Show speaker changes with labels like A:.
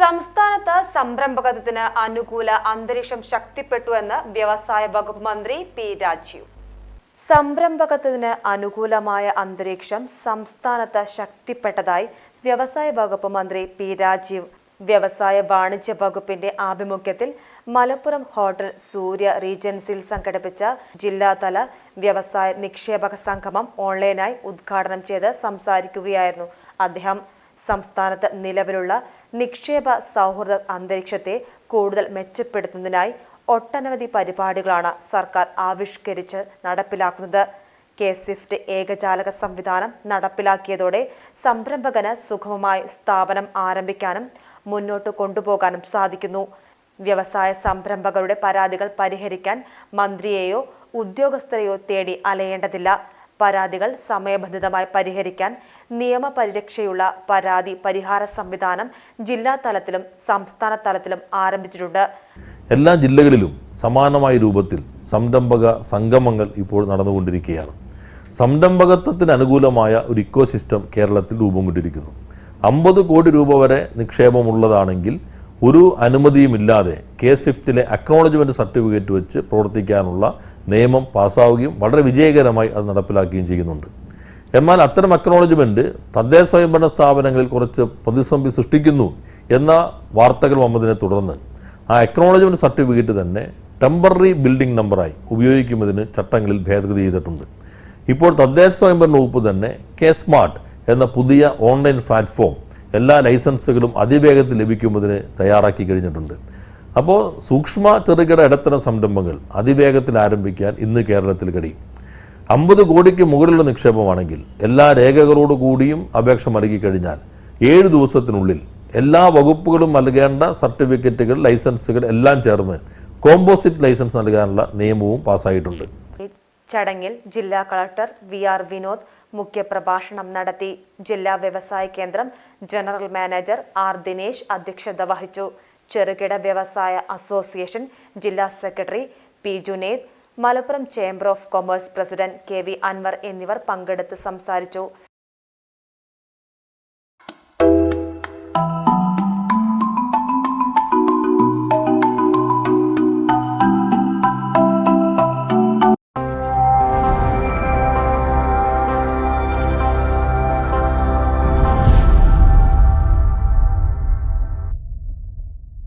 A: സംസ്ഥാനത്ത് സംരംഭകത്വത്തിന് അനുകൂല അന്തരീക്ഷം ശക്തിപ്പെട്ടുവെന്ന് വ്യവസായ വകുപ്പ് മന്ത്രി പി രാജീവ്. സംരംഭകത്വത്തിന് അനുകൂലമായ അന്തരീക്ഷം സംസ്ഥാനത്ത് ശക്തിപ്പെട്ടതായി വ്യവസായ വകുപ്പ് മന്ത്രി പി രാജീവ്. വ്യവസായ വാണിജ്യ വകുപ്പിന്റെ ആഭിമുഖ്യത്തിൽ മലപ്പുറം ഹോട്ടൽ സൂര്യ റീജൻസിൽ സംഘടിപ്പിച്ച ജില്ലാതല വ്യവസായ നിക്ഷേപക സംഗമം ഓൺലൈനായി ഉദ്ഘാടനം ചെയ്ത് സംസാരിക്കുകയായിരുന്നു അദ്ദേഹം. സംസ്ഥാനത്ത് നിലവിലുള്ള നിക്ഷേപ സൗഹൃദ അന്തരീക്ഷത്തെ കൂടുതൽ മെച്ചപ്പെടുത്തുന്നതിനായി ഒട്ടനവധി പരിപാടികളാണ് സർക്കാർ ആവിഷ്കരിച്ച് നടപ്പിലാക്കുന്നത്. കെ സ്വിഫ്റ്റ് ഏകജാലക സംവിധാനം നടപ്പിലാക്കിയതോടെ സംരംഭകന് സുഗമമായി സ്ഥാപനം ആരംഭിക്കാനും മുന്നോട്ട് കൊണ്ടുപോകാനും സാധിക്കുന്നു. വ്യവസായ സംരംഭകരുടെ പരാതികൾ പരിഹരിക്കാൻ മന്ത്രിയെയോ ഉദ്യോഗസ്ഥരെയോ തേടി അലയേണ്ടതില്ല. പരാതികൾ സമയബന്ധിതമായി പരിഹരിക്കാൻ നിയമപരിരക്ഷയുള്ള പരാതി പരിഹാര സംവിധാനം ജില്ലാ തലത്തിലും സംസ്ഥാന തലത്തിലും ആരംഭിച്ചിട്ടുണ്ട്.
B: എല്ലാ ജില്ലകളിലും സമാനമായ രൂപത്തിൽ സംരംഭക സംഗമങ്ങൾ ഇപ്പോൾ നടന്നുകൊണ്ടിരിക്കുകയാണ്. സംരംഭകത്വത്തിന് അനുകൂലമായ ഒരു ഇക്കോ സിസ്റ്റം കേരളത്തിൽ രൂപം കൊണ്ടിരിക്കുന്നു. അമ്പത് കോടി രൂപ വരെ നിക്ഷേപമുള്ളതാണെങ്കിൽ ഒരു അനുമതിയുമില്ലാതെ കെ സ്വിഫ്റ്റിലെ അക്നോളജ്മെന്റ് സർട്ടിഫിക്കറ്റ് വെച്ച് പ്രവർത്തിക്കാനുള്ള നിയമം പാസ്സാവുകയും വളരെ വിജയകരമായി അത് നടപ്പിലാക്കുകയും ചെയ്യുന്നുണ്ട്. എന്നാൽ അത്തരം അക്നോളജ്മെന്റ് തദ്ദേശ സ്വയംഭരണ സ്ഥാപനങ്ങളിൽ കുറച്ച് പ്രതിസന്ധി സൃഷ്ടിക്കുന്നു എന്ന വാർത്തകൾ വന്നതിനെ തുടർന്ന് ആ അക്നോളജ്മെന്റ് സർട്ടിഫിക്കറ്റ് തന്നെ ടെമ്പററി ബിൽഡിംഗ് നമ്പറായി ഉപയോഗിക്കുന്നതിന് ചട്ടങ്ങളിൽ ഭേദഗതി ചെയ്തിട്ടുണ്ട്. ഇപ്പോൾ തദ്ദേശ സ്വയംഭരണ വകുപ്പ് തന്നെ കെ സ്മാർട്ട് എന്ന പുതിയ ഓൺലൈൻ പ്ലാറ്റ്ഫോം എല്ലാ ലൈസൻസുകളും അതിവേഗത്തിൽ ലഭിക്കുന്നതിന് തയ്യാറാക്കി കഴിഞ്ഞിട്ടുണ്ട്. അപ്പോൾ സൂക്ഷ്മ ചെറുകിട ഇടത്തരം സംരംഭങ്ങൾ അതിവേഗത്തിൽ ആരംഭിക്കാൻ ഇന്ന് കേരളത്തിൽ കഴിയും. അമ്പത് കോടിക്ക് മുകളിലുള്ള നിക്ഷേപമാണെങ്കിൽ എല്ലാ രേഖകളോട് കൂടിയും അപേക്ഷ നൽകി കഴിഞ്ഞാൽ ഏഴ് ദിവസത്തിനുള്ളിൽ എല്ലാ വകുപ്പുകളും നൽകേണ്ട സർട്ടിഫിക്കറ്റുകൾ ലൈസൻസുകൾ എല്ലാം ചേർന്ന് കോമ്പോസിറ്റ് ലൈസൻസ് നൽകാനുള്ള നിയമവും പാസ്സായിട്ടുണ്ട്.
A: ചടങ്ങിൽ ജില്ലാ കളക്ടർ വി ആർ വിനോദ് മുഖ്യപ്രഭാഷണം നടത്തി ജില്ലാ വ്യവസായ കേന്ദ്രം ജനറൽ മാനേജർ ആർ ദിനേശ് അധ്യക്ഷത വഹിച്ചു. ചെറുകിട വ്യവസായ അസോസിയേഷൻ ജില്ലാ secretary P Junaid Malappuram chamber of commerce president K V Anvar എന്നിവർ പങ്കെടുത്ത് സംസാരിച്ചു.